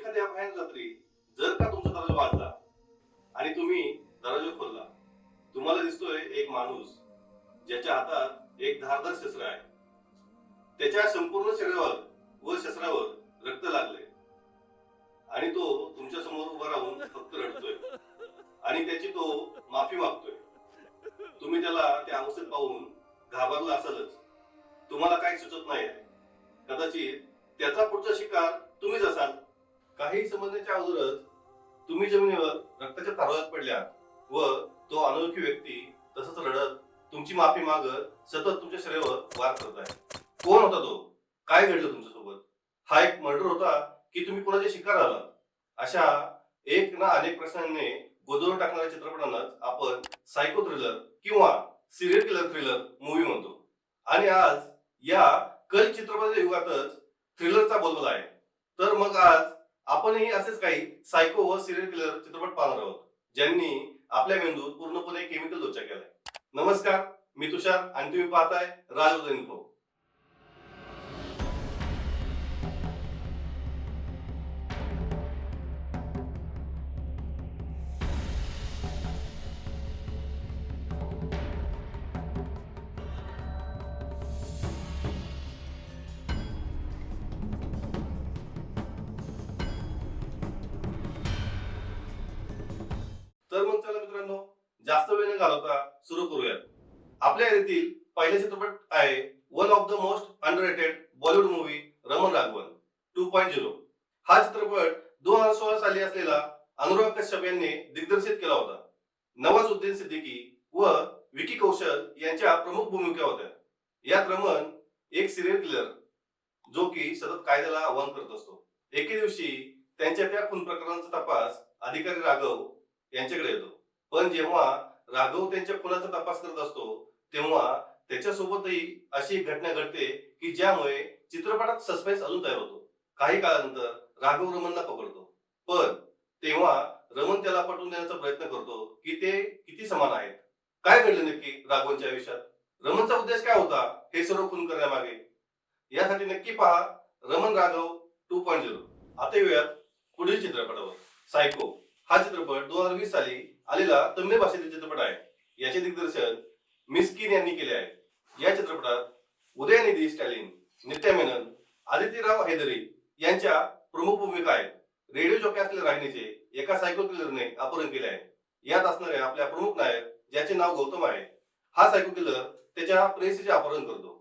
एखाद्या भयान रात्री जर का तुमचा दरवाजा वाजला आणि तुम्ही दरवाजा खोलला तुम्हाला दिसतोय एक माणूस ज्याच्या हातात एक धारदार शस्त्र आहे. त्याच्या संपूर्ण शरीरावर व शस्त्रावर रक्त लागले आणि तो तुमच्यासमोर उभा राहून फक्त रडतोय. आणि त्याची तो माफी मागतोय. तुम्ही त्याला त्या अवस्थेत पाहून घाबरला असालच. तुम्हाला काही सुचत नाही कदाचित त्याचा पुढचा शिकार तुम्हीच असाल. काही समजण्याच्या अगोदरच तुम्ही जमिनीवर रक्ताच्या तारवात पडल्या व तो अनोळखी व्यक्ती तसंच रडत तुमची माफी मागत सतत तुमच्या शरीरावर वार करत आहे. कोण होता तो? काय घडलं तुमच्यासोबत? हा एक मर्डर होता की तुम्ही कोणाच्या शिकार आलात अशा एक ना अनेक प्रश्नांनी गोंधळून टाकणाऱ्या चित्रपटांनाच आपण सायको थ्रिलर किंवा सिरियल किलर थ्रिलर मूवी म्हणतो. आणि आज या कल चित्रपटाच्या युगातच थ्रिलरचा बोलबोला आहे. तर मग आज आपणही असेच काही सायको व सिरियल किलर चित्रपट पाहणार आहोत ज्यांनी आपल्या मेंदूत पूर्णपणे केमिकल दोचा केलाय नमस्कार मी तुषार आणि तुम्ही पाहताय राजवर्धन इन्फो तर मग चला मित्रांनो जास्त वेळ न घालवता सुरू करूयात. आपल्या यादीतील पहिला चित्रपट आहे one of the most under Bollywood movie Raman Raghavan two point zero हा चित्रपट दोन हजार सोळा साली असलेला अनुराग कश्यप यांनी दिग्दर्शित केला होता. नवाजुद्दीन सिद्दीकी व विकी कौशल यांच्या प्रमुख भूमिका होत्या. यात रमन एक सिरियल किलर जो की सतत कायद्याला आव्हान करत असतो. एके दिवशी त्यांच्या त्या खून प्रकरणाचा तपास अधिकारी राघव यांच्याकडे येतो. पण जेव्हा राघव त्यांच्या खुनाचा तपास करत असतो तेव्हा त्याच्यासोबतही अशी एक घटना घडते की ज्यामुळे चित्रपटात सस्पेन्स अजून तयार होतो. काही काळानंतर राघव रमनला पकडतो. पण तेव्हा रमन त्याला पटवून देण्याचा प्रयत्न करतो की ते किती समान आहेत. काय घडलं नक्की राघवनच्या आयुष्यात? रमनचा उद्देश काय होता? हे सर्व खून करण्यामागे. यासाठी नक्की पहा Raman Raghav two point zero आता येऊयात पुढील चित्रपटावर. सायको हा चित्रपट दोन हजार वीस साली आलेला तमिळ भाषेतील चित्रपट आहे. याचे दिग्दर्शन मिस्किन यांनी केले आहे. या चित्रपटात उदयनिधी स्टॅलिन नित्या मेनन आदित्यराव हैदरी यांच्या प्रमुख भूमिका आहेत. रेडिओ जॉकी असलेल्या रागिणीचे एका सायकल किलरने अपहरण केले आहे. यात असणाऱ्या आपल्या प्रमुख नायक ज्याचे नाव गौतम आहे हा सायको किलर त्याच्या प्रेयसीचे अपहरण करतो.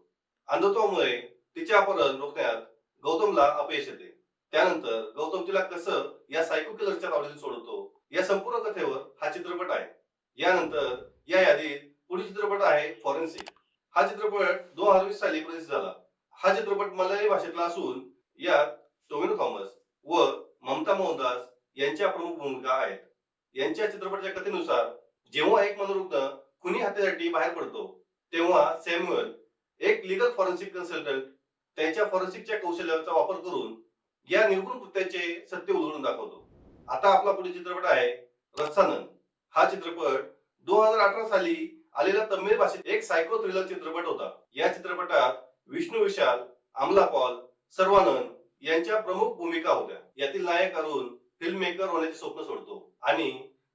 अंधत्वामुळे तिचे अपहरण रोखण्यात गौतमला अपयश येते. त्यानंतर गौतम तिला कसं या सायको किलरच्या तावडीतून सोडवतो. या संपूर्ण कथेवर हा चित्रपट आहे. यानंतर या यादीत पुढील चित्रपट आहे फॉरेन्सिक हा चित्रपट दोन हजार वीस साली प्रसिद्ध झाला. हा चित्रपट मल्याळी भाषेतला असून यात टोमिनो थॉमस व ममता मोहनदास यांच्या प्रमुख भूमिका आहेत. यांच्या चित्रपटाच्या कथेनुसार जेव्हा एक मनोरुग्ण खुनी हत्येसाठी बाहेर पडतो तेव्हा सॅम्युअल एक लिगल फॉरेन्सिक कन्सल्टंट त्यांच्या फॉरेन्सिकच्या कौशल्याचा वापर करून या निर्गुण कृत्याचे सत्य उलगडून दाखवतो. आता आपला पुढील चित्रपट आहे रत्सानंद हा चित्रपट दोन हजार अठरा साली आलेला तमिळ भाषेत एक सायको थ्रिलर चित्रपट होता. या चित्रपटात विष्णू विशाल अमला पॉल सर्वानंद यांच्या प्रमुख भूमिका होत्या. यातील नायक अरुण फिल्म मेकर होण्याचे स्वप्न सोडतो आणि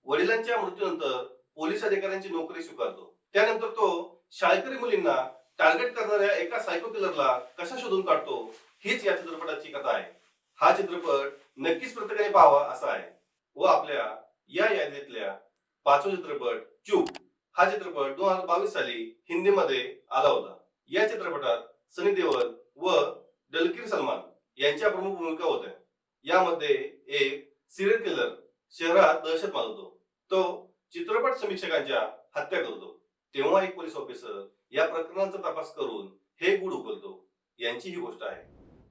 वडिलांच्या मृत्यूनंतर पोलीस अधिकाऱ्यांची नोकरी स्वीकारतो. त्यानंतर तो शाळकरी मुलींना टार्गेट करणाऱ्या एका सायको किलरला कसा शोधून काढतो हीच या चित्रपटाची कथा आहे. हा चित्रपट नक्कीच प्रत्येकाने पाहावा असा आहे. व आपल्या या यादीतल्या पाचवा चित्रपट चूप हा चित्रपट दोन हजार बावीस साली हिंदीमध्ये आला होता. या चित्रपटात सनी देओल व डलकीर सलमान यांच्या प्रमुख भूमिका होत्या. यामध्ये एक सिरियल किलर शहरात दहशत माजवतो. तो चित्रपट समीक्षकांच्या हत्या करतो. तेव्हा एक पोलीस ऑफिसर या प्रकरणाचा तपास करून हे गुढ उकलतो. यांची ही गोष्ट आहे.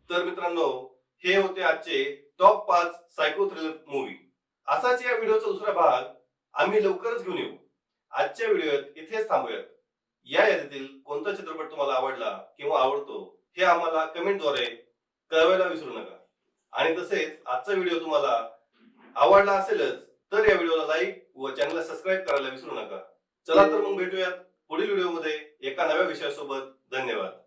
तर मित्रांनो हे होते आजचे टॉप पाच सायको थ्रिलर मूवी असाच या व्हिडिओचा दुसरा भाग आम्ही लवकरच घेऊन येऊ. आजच्या व्हिडिओत इथेच थांबूयात. या यादीतील कोणता चित्रपट तुम्हाला आवडला किंवा आवडतो हे आम्हाला कमेंटद्वारे कळवायला विसरू नका. आणि तसेच आजचा व्हिडिओ तुम्हाला आवडला असेलच तर या व्हिडिओला लाईक व चॅनलला सबस्क्राईब करायला विसरू नका. चला तर मग भेटूयात पुढील व्हिडिओमध्ये एका नव्या विषयासोबत. धन्यवाद.